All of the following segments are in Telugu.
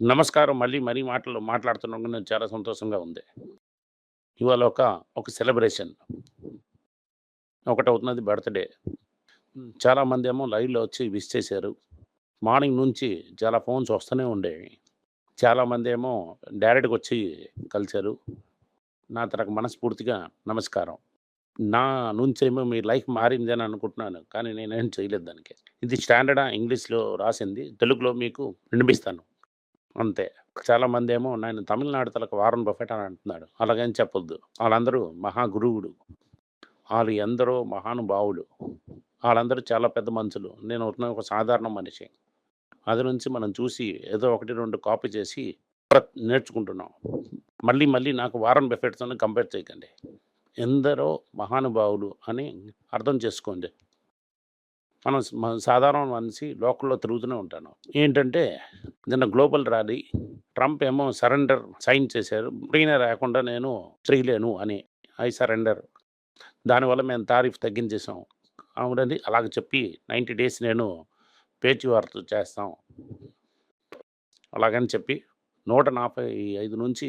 నమస్కారం. మళ్ళీ మరీ మాటలు మాట్లాడుతున్నందుకు నేను చాలా సంతోషంగా ఉంది. ఇవాళ ఒక, ఒక సెలబ్రేషన్. ఒకటవుతున్నది బర్త్‌డే. చాలామంది ఏమో లైవ్‌లో వచ్చి విష్ చేశారు. మార్నింగ్ నుంచి చాలా ఫోన్స్ వస్తూనే ఉండేవి. చాలామందేమో డైరెక్ట్‌గా వచ్చి కలిశారు నా తరకు మనస్ఫూర్తిగా నమస్కారం. నా నుంచేమో మీ లైఫ్ మారింది అని అనుకుంటున్నాను. కానీ నేనేం చేయలేదు దానికి. ఇది స్టాండర్డా ఇంగ్లీష్‌లో రాసింది. తెలుగులో మీకు వినిపిస్తాను. అంతే. చాలామందేమో నేను తమిళనాడు తలక వారన్ బఫెట్ అని అంటున్నాడు. అలాగని చెప్పొద్దు. వాళ్ళందరూ మహా వాళ్ళు ఎందరో మహానుభావులు. వాళ్ళందరూ చాలా పెద్ద మనుషులు. నేను ఒక సాధారణ మనిషి. అది నుంచి మనం చూసి ఏదో 1, 2 కాపీ చేసి నేర్చుకుంటున్నాం. మళ్ళీ మళ్ళీ నాకు వారన్ అని కంపేర్ చేయకండి. ఎందరో మహానుభావులు అని అర్థం చేసుకోండి. మనం సాధారణ మనిషి లోకల్‌లో తిరుగుతూనే ఉంటాను. ఏంటంటే నిన్న గ్లోబల్ ర్యాలీ ట్రంప్ ఏమో సరెండర్ సైన్ చేశారు. ఉట్టిగానే రాకుండా నేను చేయలేను అని. I surrender. దానివల్ల మేము తారీఫ్ తగ్గించేసాం. అవునండి. అలాగ చెప్పి 90 డేస్ నేను పేచీవార్త చేస్తాం. అలాగని చెప్పి 145 నుంచి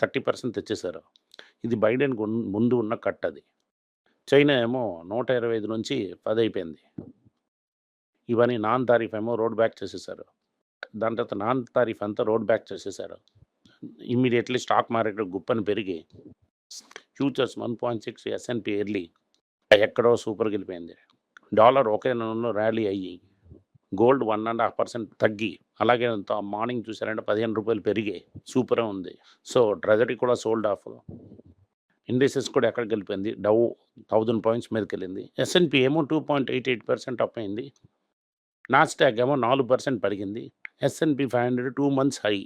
30% తెచ్చేసారు. ఇది బైడెన్ ముందు ఉన్న కట్ అది. చైనా ఏమో 125 నుంచి పది అయిపోయింది. ఇవన్నీ నాన్ తారీఫ్ ఏమో రోడ్ బ్యాక్ చేసేసారు. దాని తర్వాత నాన్ తారీఫ్ అంతా రోడ్ బ్యాక్ చేసేసారు. ఇమ్మీడియేట్‌లీ స్టాక్ మార్కెట్ గుప్పని పెరిగి ఫ్యూచర్స్ 1.6 ఎస్ఎన్‌పి ఎర్లీ ఎక్కడో సూపర్‌గెళ్ళిపోయింది. డాలర్ ఒకే నెలలో ర్యాలీ అయ్యి గోల్డ్ 1.5% తగ్గి అలాగే మార్నింగ్ చూసారంటే పదిహేను రూపాయలు పెరిగాయి. సూపరే ఉంది. సో ట్రెజరీ కూడా సోల్డ్ ఆఫ్. ఇండెక్సెస్ కూడా ఎక్కడికెళ్ళిపోయింది. డౌ థౌజండ్ పాయింట్స్ మీదకెళ్ళింది. ఎస్ఎన్‌పి ఏమో 2.88% అప్ అయింది. నాస్టాక్ ఏమో నాలుగు పర్సెంట్ పెరిగింది. S and P 500 2 months high.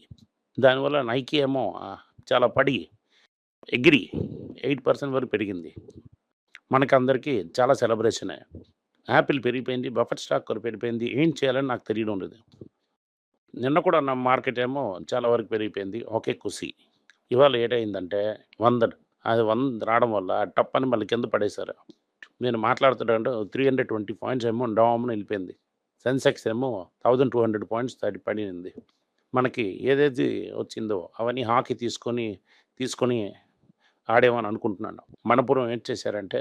దానివల్ల నైకీ ఏమో చాలా పడి ఎగిరి ఎయిట్ పర్సెంట్ వరకు పెరిగింది. మనకందరికీ చాలా సెలబ్రేషనే. యాపిల్ పెరిగిపోయింది. బఫెట్ స్టాక్ కూడా పెరిగిపోయింది. ఏం చేయాలని నాకు తెలియడం లేదు. నిన్న కూడా నా మార్కెట్ ఏమో చాలా వరకు పెరిగిపోయింది. ఒకే కుసి ఇవాళ ఏటైందంటే వంద అది వంద రావడం వల్ల టప్పని మళ్ళీ కింద పడేశారు. నేను మాట్లాడుతుంటే 320 పాయింట్స్ ఏమో డామ్‌న వెళ్ళిపోయింది సెన్సెక్స్ ఏమో 1200 పాయింట్స్ తడి పడింది. మనకి ఏదైతే వచ్చిందో అవన్నీ హాకీ తీసుకొని, తీసుకొని ఆడేమని అనుకుంటున్నాను. మనపురం ఏం చేశారంటే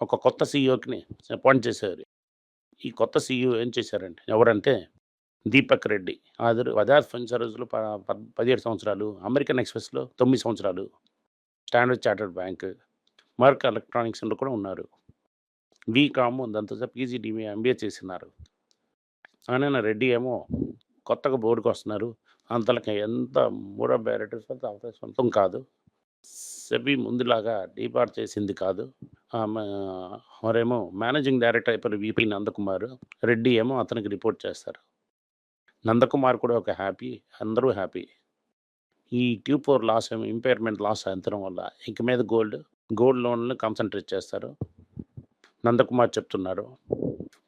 ఒక కొత్త సీఈఓ‌కిని అపాయింట్ చేశారు. ఈ కొత్త సీఈఓ ఏం చేశారంటే ఎవరంటే దీపక్ రెడ్డి. అతడు బజాజ్ ఫిన్సర్వ్స్‌లో ప పద్ 17 సంవత్సరాలు, అమెరికన్ ఎక్స్‌ప్రెస్‌లో తొమ్మిది సంవత్సరాలు, స్టాండర్డ్ చార్టర్డ్ బ్యాంక్, మెర్క్ ఎలక్ట్రానిక్స్‌లో కూడా ఉన్నారు. బీకామ్ దాంతో పీజీ పీజీడీఎంఏ ఎంబీఏ చేసినారు ఆయన రెడ్డి ఏమో కొత్తగా బోర్డ్‌కొస్తున్నారు. అంతలకి ఎంత మూడో ఆఫ్ డైరెక్టర్స్ అంత సొంతం కాదు. సెబీ ముందులాగా డిపార్ట్ చేసింది కాదు. ఆహ్, మరేమో మేనేజింగ్ డైరెక్టర్ అయిపోయిన విపి నందకుమార్. రెడ్డి ఏమో అతనికి రిపోర్ట్ చేస్తారు. నందకుమార్ కూడా ఒక హ్యాపీ. అందరూ హ్యాపీ. ఈ ట్యూపోర్ లాస్ ఇంపైర్‌మెంట్ లాస్ అంతరం వల్ల ఇక మీద గోల్డ్, గోల్డ్ లోన్లు కాన్సన్ట్రేట్ చేస్తారు. నందకుమార్ చెప్తున్నారు.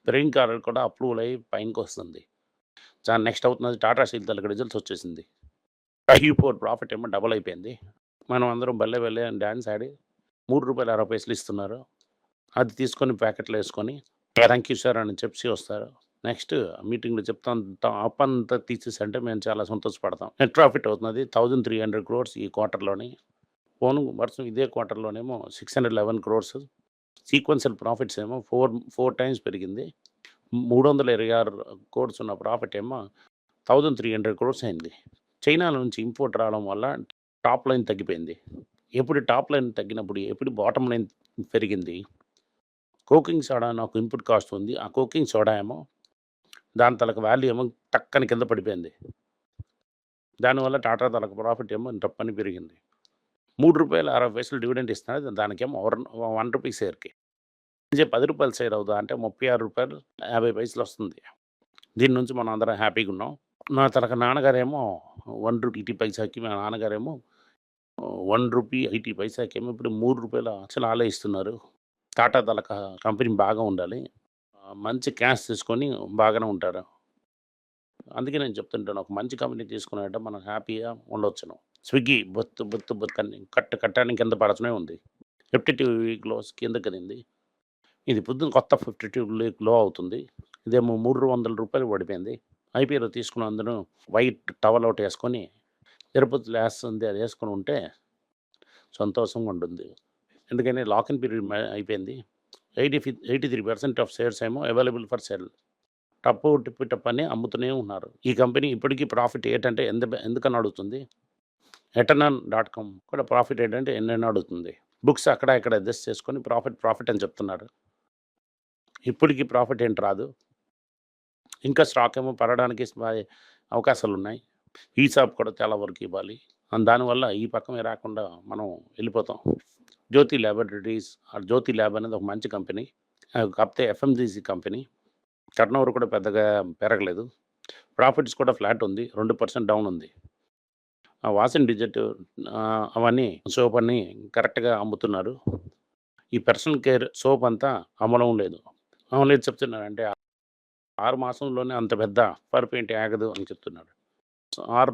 ప్రైమ్ కార్డ్ కూడా అప్రూవల్ అయ్యి పైనకొస్తుంది. చాలా నెక్స్ట్ అవుతున్నది టాటా స్టీల్ తల్లి రిజల్ట్స్ వచ్చేసింది. ట్యూపోర్ ప్రాఫిట్ ఏమో డబుల్ అయిపోయింది. మనం అందరం బల్లె బల్లె అని డ్యాన్స్ ఆడి మూడు రూపాయలు అరవై పైసలు ఇస్తున్నారు. అది తీసుకొని ప్యాకెట్‌లో వేసుకొని థ్యాంక్ యూ సార్ అని చెప్పి వస్తారు. నెక్స్ట్ మీటింగ్‌లో చెప్తాం అప్ అప్పంతా తీసేసంటే మేము చాలా సంతోషపడతాం. నెట్ ప్రాఫిట్ అవుతున్నది 1300 క్రోర్స్ ఈ క్వార్టర్‌లోని. పోను వర్షం ఇదే క్వార్టర్‌లోనేమో 611 క్రోర్స్. సీక్వెన్షియల్ ప్రాఫిట్స్ ఏమో 4, 4 టైమ్స్ పెరిగింది. 326 క్రోర్స్ ఉన్న ప్రాఫిట్ ఏమో 1300 క్రోర్స్ అయింది. చైనా నుంచి ఇంపోర్ట్ రావడం వల్ల టాప్ లైన్ తగ్గిపోయింది. ఎప్పుడు టాప్ లైన్ తగ్గినప్పుడు ఎప్పుడు బాటమ్ లైన్ పెరిగింది. కోకింగ్ సోడా నాకు ఇన్పుట్ కాస్ట్ ఉంది. ఆ కోకింగ్ సోడా ఏమో దాని తలకు వాల్యూ ఏమో టక్కని కింద పడిపోయింది. దానివల్ల టాటా తలకు ప్రాఫిట్ ఏమో తప్పని పెరిగింది. మూడు రూపాయలు అరవై పైసలు డివిడెండ్ ఇస్తున్నారు. దానికేమో వర్ రూ. 1 షేర్‌కి. ఇదే రూ. 10 షేర్ అవుదా అంటే రూ. 36.50 వస్తుంది. దీని నుంచి మనం అందరం హ్యాపీగా ఉన్నాం. నా తలక నాన్నగారేమో వన్ రూపీ ఇటీ పైసాకి మా నాన్నగారేమో రూ. 1 ఏమో ఇప్పుడు మూడు రూపాయలు అసలు ఆలోచిస్తున్నారు టాటా తలక కంపెనీ బాగా ఉండాలి. మంచి క్యాష్ తీసుకొని బాగానే ఉంటారు. అందుకే నేను చెప్తుంటాను. ఒక మంచి కంపెనీ తీసుకున్నట్టు మనం హ్యాపీగా ఉండొచ్చును. స్విగ్గీ బొత్తు, బొత్తు, బొత్తు అని కట్ట కట్టడానికి కింద పడచనే ఉంది. ఫిఫ్టీ టూ వీక్లోస్ కింద కదింది ఇది పొద్దున కొత్త 52 వీక్లో అవుతుంది. ఇదేమో మూడు వందల రూపాయలు పడిపోయింది. ఐపీఎల్ తీసుకున్న అందరూ వైట్ టవల్ ఒకటి వేసుకొని తిరుపతిలో వేస్తుంది అది వేసుకొని ఉంటే సంతోషంగా ఉంటుంది ఎందుకని లాక్ ఇన్ పీరియడ్ అయిపోయింది ఎయిటీ ఫి eighty three percent of shares ఏమో అవైలబుల్ ఫర్ సెల్. టప్పు టిప్పు టప్ అని అమ్ముతూనే ఉన్నారు. ఈ కంపెనీ ఇప్పటికీ ప్రాఫిట్ ఏంటంటే ఎంత ఎందుకని అడుగుతుంది? ఎటర్నన్ డాట్ కామ్ కూడా ప్రాఫిట్ ఏంటంటే ఎన్నెన్నో అడుగుతుంది. బుక్స్ అక్కడ ఇక్కడ అడ్జస్ట్ చేసుకొని ప్రాఫిట్ ప్రాఫిట్ అని చెప్తున్నారు. ఇప్పటికీ ప్రాఫిట్ ఏంటి రాదు. ఇంకా స్టాక్ ఏమో పడడానికి అవకాశాలు ఉన్నాయి. ఈ షాప్ కూడా చాలా వరకు ఇవ్వాలి. దానివల్ల ఈ పక్కమే రాకుండా మనం వెళ్ళిపోతాం. జ్యోతి ల్యాబొరేటరీస్ ఆ జ్యోతి ల్యాబ్ అనేది ఒక మంచి కంపెనీ. కాకపోతే ఎఫ్ఎంజీసీ కంపెనీ. టర్న్ ఓవర్ కూడా పెద్దగా పెరగలేదు. ప్రాఫిట్స్ కూడా ఫ్లాట్ ఉంది. రెండు పర్సెంట్ డౌన్ ఉంది. ఆ వాసన్ డిజిట్ అవన్నీ సోప్ అన్ని కరెక్ట్గా అమ్ముతున్నారు. ఈ పర్సనల్ కేర్ సోప్ అంతా అమలం లేదు. అమలు లేదు చెప్తున్నారు అంటే ఆరు మాసంలోనే అంత పెద్ద పరుపు ఏంటి ఆగదు అని చెప్తున్నాడు ఆరు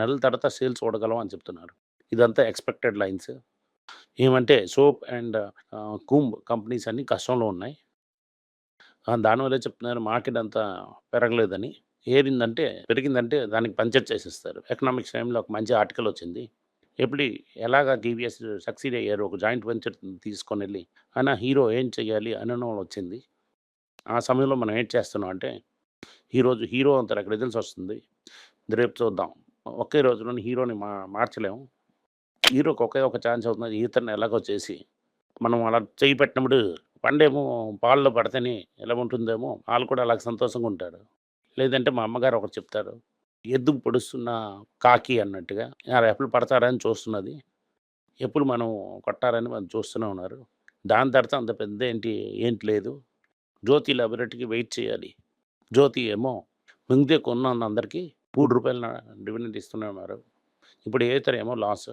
నెలల తర్వాత సేల్స్ చూడగలం అని చెప్తున్నారు. ఇదంతా ఎక్స్పెక్టెడ్ లైన్స్. ఏమంటే సోప్ అండ్ కూమ్ కంపెనీస్ అన్ని కష్టంలో ఉన్నాయి. ఆ, దానివల్లే చెప్తున్నారు మార్కెట్ అంతా పెరగలేదని. ఏరిందంటే పెరిగిందంటే దానికి పంచర్ చేసేస్తారు. ఎకనామిక్స్ టైంలో ఒక మంచి ఆర్టికల్ వచ్చింది. ఎప్పుడు ఎలాగ టీవీఎస్ సక్సీడ్ అయ్యారు? ఒక జాయింట్ వెంచర్ తీసుకొని వెళ్ళి అయినా హీరో ఏం చేయాలి అనడం వచ్చింది. ఆ సమయంలో మనం ఏం చేస్తున్నాం అంటే ఈరోజు హీరో అంత రిజల్ట్స్ వస్తుంది. రేపు చూద్దాం. ఒకే రోజులోనే హీరోని మా మార్చలేము హీరోకి ఒకే ఒక ఛాన్స్ అవుతుంది. ఈతను ఎలాగో చేసి మనం అలా చేయి పెట్టినప్పుడు పండేమో పాల్లో పడితేనే ఎలా ఉంటుందేమో వాళ్ళు కూడా అలాగ సంతోషంగా ఉంటారు. లేదంటే మా అమ్మగారు ఒకటి చెప్తారు ఎద్దు పొడుస్తున్న కాకి అన్నట్టుగా. ఆ ఎప్పుడు పడతారని చూస్తున్నది. ఎప్పుడు మనం కొట్టారని మనం చూస్తూనే ఉన్నారు. దాని తర్వాత అంత పెద్ద ఏంటి ఏంటి లేదు. జ్యోతి లాబొరేటరీకి వెయిట్ చేయాలి. జ్యోతి ఏమో మింగితే కొన్న అందరికీ. మూడు రూపాయల డివిడెంట్ ఇస్తూనే ఉన్నారు. ఇప్పుడు ఏతర లాస్.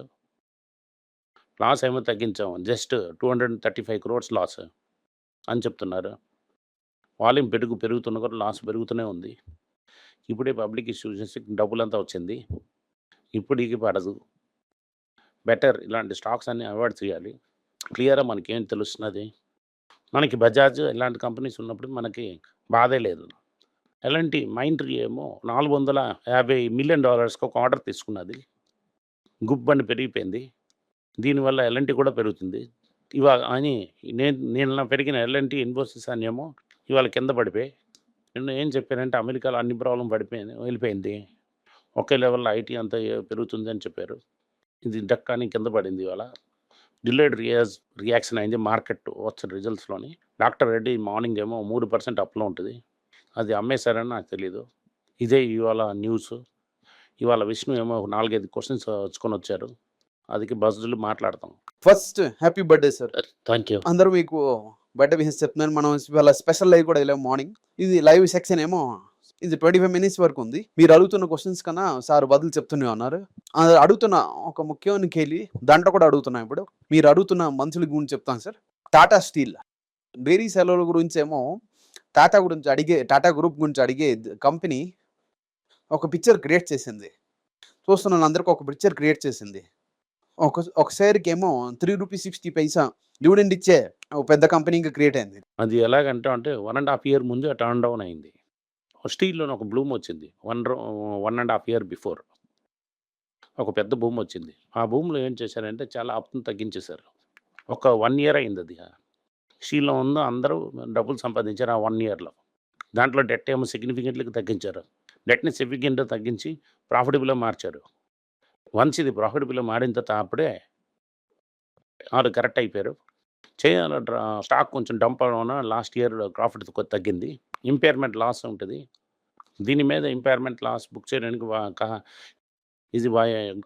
లాస్ ఏమో తగ్గించాము. Just two hundred thirty five crores loss అని చెప్తున్నారు. వాల్యూమ్ పెరుగు పెరుగుతున్న కూడా లాస్ పెరుగుతూనే ఉంది. ఇప్పుడే పబ్లిక్ ఇష్యూ చేసి డబ్బులంతా వచ్చింది. ఇప్పటికి పడదు. బెటర్ ఇలాంటి స్టాక్స్ అన్ని అవాయిడ్ చేయాలి. క్లియర్గా మనకేం తెలుస్తున్నది? మనకి బజాజ్ ఇలాంటి కంపెనీస్ ఉన్నప్పుడు మనకి బాధే లేదు. ఎలాంటి మైండ్ ఏమో నాలుగు వందల యాభై మిలియన్ డాలర్స్కి ఒక ఆర్డర్ తీసుకున్నది. గుబ్బని పెరిగిపోయింది. దీనివల్ల ఎల్ఎన్టీ కూడా పెరుగుతుంది. ఇవాళ అని నేను నేను పెరిగిన ఎల్ఎన్టీ ఇన్ఫోసిస్ అనేమో ఏమో ఇవాళ కింద పడిపోయి నేను ఏం చెప్పానంటే అమెరికాలో అన్ని ప్రాబ్లం పడిపోయింది వెళ్ళిపోయింది. ఒకే లెవెల్లో ఐటీ అంతా పెరుగుతుంది అని చెప్పారు. ఇది డక్కాని కింద పడింది ఇవాళ. డిలేడ్ రియాజ్ రియాక్షన్ అయింది మార్కెట్ వచ్చిన రిజల్ట్స్లోని. డాక్టర్ రెడ్డి మార్నింగ్ ఏమో మూడు పర్సెంట్ అప్లో ఉంటుంది. అది అమ్మేశారని నాకు తెలియదు ఇదే ఇవాళ న్యూస్. ఇవాళ విష్ణు ఏమో నాలుగైదు క్వశ్చన్స్ వచ్చుకొని వచ్చారు. అది బస్సులు మాట్లాడతాం. First happy birthday sir. Thank you. అందరూ మీకు బర్త్డే విషెస్ చెప్తున్నాను. మనం ఇవాళ స్పెషల్ లైవ్ కూడా వెళ్ళాము మార్నింగ్. ఇది లైవ్ సెక్షన్ ఏమో ఇది ట్వంటీ ఫైవ్ మినిట్స్ వరకు ఉంది. మీరు అడుగుతున్న క్వశ్చన్స్ కన్నా సార్ బదులు చెప్తూనే ఉన్నారు. అడుగుతున్న ఒక ముఖ్యమైన కేలి దాంట్లో కూడా అడుగుతున్నా ఇప్పుడు. మీరు అడుగుతున్న మనుషుల గురించి చెప్తాను సార్. టాటా స్టీల్. డైరీ సెలవుల గురించి ఏమో టాటా గురించి అడిగే టాటా గ్రూప్ గురించి అడిగే కంపెనీ ఒక పిక్చర్ క్రియేట్ చేసింది. చూస్తున్న అందరికీ ఒక పిక్చర్ క్రియేట్ చేసింది. ఒక ఒకసారికి ఏమో three rupees sixty paisa. Dividend ఇచ్చే ఒక పెద్ద కంపెనీకి క్రియేట్ అయింది. అది ఎలాగంటే అంటే వన్ అండ్ హాఫ్ ఇయర్ ముందు టర్న్ డౌన్ అయింది. స్టీల్లో ఒక బ్లూమ్ వచ్చింది. One one and half year before ఒక పెద్ద భూమి వచ్చింది. ఆ భూమిలో ఏం చేశారంటే చాలా అప్పును తగ్గించేశారు. ఒక వన్ ఇయర్ అయింది అది. స్టీల్లో ఉందో అందరూ డబ్బులు సంపాదించారు ఆ వన్ ఇయర్లో దాంట్లో డెట్ ఏమో సిగ్నిఫికెంట్లీ తగ్గించారు. డెట్ని సిగ్నిఫికెంట్గా తగ్గించి ప్రాఫిటబుల్గా మార్చారు. వన్స్ ఇది ప్రాఫిటబుల్గా మాడిన తర్వాత అప్పుడే వాళ్ళు కరెక్ట్ అయిపోయారు. చేయాల స్టాక్ కొంచెం డంప్ అవడం లాస్ట్ ఇయర్ ప్రాఫిట్ తగ్గింది. ఇంపైర్మెంట్ లాస్ ఉంటుంది. దీని మీద ఇంపైర్మెంట్ లాస్ బుక్ చేయడానికి ఇది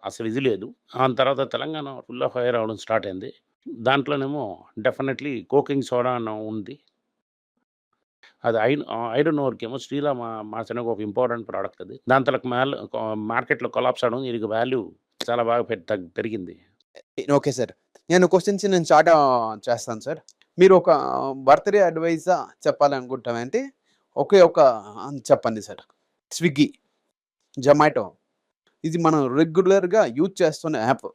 అసలు ఇది లేదు. ఆ తర్వాత తెలంగాణ ఫుల్ ఆఫ్ ఫైర్ అవడం స్టార్ట్ అయింది. దాంట్లోనేమో డెఫినెట్లీ కోకింగ్ సోడా ఉంది. అది ఐ ఓర్కేమో ఓవర్కి ఏమో శ్రీరామ మార్చడానికి ఒక ఇంపార్టెంట్ ప్రోడక్ట్ అది. దాని తర్వాత మార్కెట్లో కొలాప్స్ అవడం దీనికి వాల్యూ చాలా బాగా పె- పెరిగింది. Okay sir. నేను క్వశ్చన్స్ నేను స్టార్ట్ చేస్తాను సార్. మీరు ఒక బర్త్డే అడ్వైజ్ చెప్పాలనుకుంటామంటే ఒకే ఒక చెప్పండి సార్. స్విగ్గీ జొమాటో. ఇది మనం రెగ్యులర్గా యూజ్ చేస్తున్న యాప్.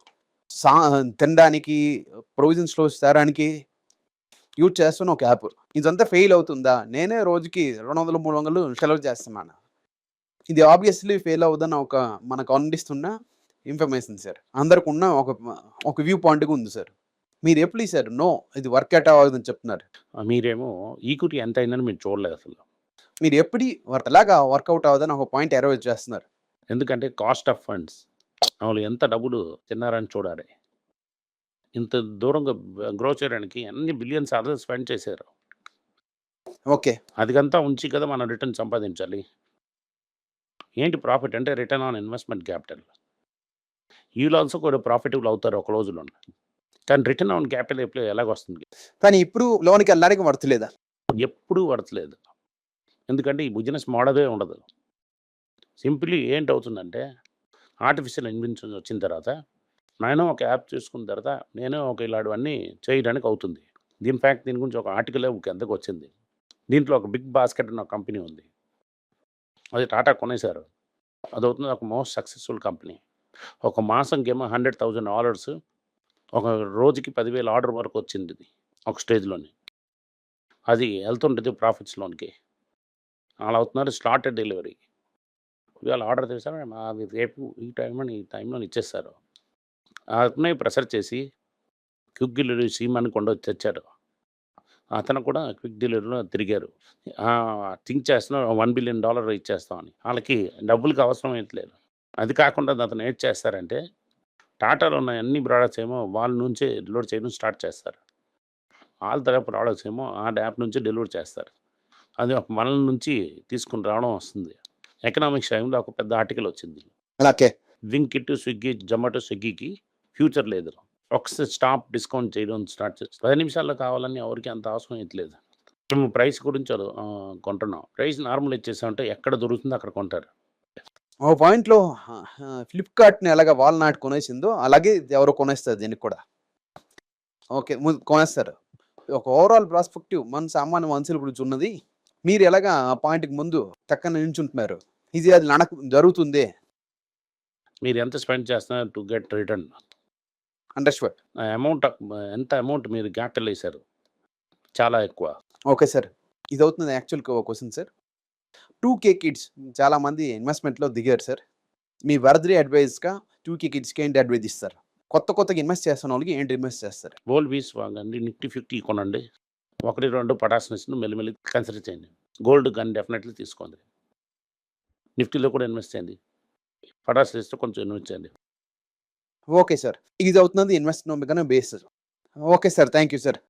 సా తినడానికి ప్రొవిజన్స్లో స్టోర్స్ తేడానికి యూజ్ చేస్తున్న ఒక యాప్. ఇదంతా ఫెయిల్ అవుతుందా? నేనే రోజుకి రెండు వందలు మూడు వందలు సెలవు చేస్తున్నాను. ఇది ఆబ్వియస్లీ ఫెయిల్ అవుదని ఒక మనకు అందిస్తున్న ఇన్ఫర్మేషన్ సార్. అందరికి ఉన్న ఒక ఒక వ్యూ పాయింట్గా ఉంది సార్. మీరు ఎప్పుడు సార్ నో ఇది వర్కౌట్ అవ్వదని చెప్తున్నారు. మీరేమో ఈక్విటీ ఎంత అయిందని మీరు చూడలేదు అసలు. మీరు ఎప్పుడు వర్క్ ఎలాగా వర్కౌట్ అవ్వదని ఒక పాయింట్ ఎరవై చేస్తున్నారు. ఎందుకంటే కాస్ట్ ఆఫ్ ఫండ్స్. వాళ్ళు ఎంత డబ్బులు తిన్నారని చూడాలి. ఇంత దూరంగా గ్రో చేయడానికి అన్ని బిలియన్స్ అదర్ స్పెండ్ చేశారు. ఓకే. అదికంతా ఉంచి కదా మనం రిటర్న్ సంపాదించాలి. ఏంటి ప్రాఫిట్ అంటే రిటర్న్ ఆన్ ఇన్వెస్ట్మెంట్ క్యాపిటల్. వీళ్ళు ఆల్సో కూడా ప్రాఫిటబుల్ అవుతారు ఒక రోజులో కానీ రిటర్న్ ఆన్ క్యాపిటల్ ఎప్పుడు ఎలాగొస్తుంది? కానీ ఇప్పుడు లోనికి వెళ్ళడానికి వర్తలేదా? ఎప్పుడూ పడతలేదు ఎందుకంటే ఈ బిజినెస్ మోడలే ఉండదు. సింప్లీ ఏంటి అవుతుందంటే ఆర్టిఫిషియల్ ఇంటెలిజెన్స్ వచ్చిన తర్వాత నేను ఒక యాప్ చూసుకున్న తర్వాత నేను ఒక ఇలాంటివన్నీ చేయడానికి అవుతుంది. దీని ఫ్యాక్ట్ దీని గురించి ఒక ఆర్టికలే కిందకు వచ్చింది. దీంట్లో ఒక బిగ్ బాస్కెట్ అనే కంపెనీ ఉంది. అది టాటా కొనేశారు. అది అవుతుంది ఒక మోస్ట్ సక్సెస్ఫుల్ కంపెనీ ఒక మాసంకేమో హండ్రెడ్ థౌజండ్ ఆర్డర్స్ ఒక రోజుకి పదివేల ఆర్డర్ వరకు వచ్చింది ఒక స్టేజ్లోని అది వెళ్తుంటుంది ప్రాఫిట్స్లోనికి అలా అవుతున్నారు స్లాటెడ్ డెలివరీ ఇవాళ ఆర్డర్ చేశారు రేపు ఈ టైంలో ఈ టైంలో ఇచ్చేస్తారు. అతనే ప్రెషర్ చేసి క్విక్ డెలివరీ సీమ్ అని కొండ తెచ్చారు అతను కూడా క్విక్ డెలివరీలో తిరిగారు. థింక్ చేస్తున్నారు వన్ బిలియన్ డాలర్ ఇచ్చేస్తామని. వాళ్ళకి డబ్బులకి అవసరం లేదు. అది కాకుండా అతను ఏం చేస్తారంటే టాటాలో ఉన్న అన్ని ప్రోడక్ట్స్ ఏమో వాళ్ళ నుంచే డెలివరీ చేయడం స్టార్ట్ చేస్తారు. వాళ్ళ తరపు ప్రోడక్ట్స్ ఏమో ఆ యాప్ నుంచి డెలివరీ చేస్తారు. అది ఒక మనల నుంచి తీసుకుని రావడం వస్తుంది. ఎకనామిక్స్ టైంలో ఒక పెద్ద ఆర్టికల్ వచ్చింది. అలాగే. వింకిట్ స్విగ్గీ జొమాటో స్విగ్గీకి ఫ్యూచర్ లేదు. ఒకసారి స్టాప్ డిస్కౌంట్ చేయడం స్టార్ట్ చేసి పది నిమిషాల్లో కావాలని ఎవరికి అంత అవసరం లేదు మేము ప్రైస్ గురించి కొంటున్నాం. ప్రైస్ నార్మల్ ఇచ్చేసామంటే ఎక్కడ దొరుకుతుందో అక్కడ కొంటారు. ఒక పాయింట్లో ఫ్లిప్కార్ట్ని ఎలాగ వాల్నాట్ కొనేసిందో అలాగే ఎవరో కొనేస్తారు దీనికి కూడా. ఓకే కొనేస్తారు. ఒక ఓవరాల్ ప్రాస్పెక్టివ్ మన సామాన్య మనుషుల గురించి ఉన్నది. మీరు ఎలాగ ఆ పాయింట్కి ముందు చక్కగా నించుంటున్నారు ఇది అది నడక జరుగుతుంది? మీరు ఎంత స్పెండ్ చేస్తున్నారు టు గెట్ రిటర్న్? అండర్స్టాండ్ ఆ అమౌంట్ ఎంత అమౌంట్ మీరు క్యాపిటల్ వేశారు చాలా ఎక్కువ. Okay sir. ఇది అవుతుంది actual question sir. Two K kids చాలామంది ఇన్వెస్ట్మెంట్లో దిగారు సార్. మీ వరదరి అడ్వైస్గా టూ కే కిడ్స్కి ఏంటి అడ్వైజ్ ఇస్తారు? కొత్త కొత్తగా ఇన్వెస్ట్ చేస్తున్న వాళ్ళకి ఏంటి ఇన్వెస్ట్ చేస్తారు? గోల్డ్ వీస్ వాగండి నిఫ్టీ ఫిఫ్టీ కొనండి. ఒకటి రెండు పటాస్ని మెల్లిమెల్లి కన్సిడర్ చేయండి. గోల్డ్ గన్ డెఫినెట్లీ తీసుకోండి. నిఫ్టీలో కూడా ఇన్వెస్ట్ చేయండి. పటాస్ ఇస్తే కొంచెం ఇన్వెస్ట్ చేయండి. Okay sir. ఇది అవుతున్నది invest base okay sir. Thank you sir.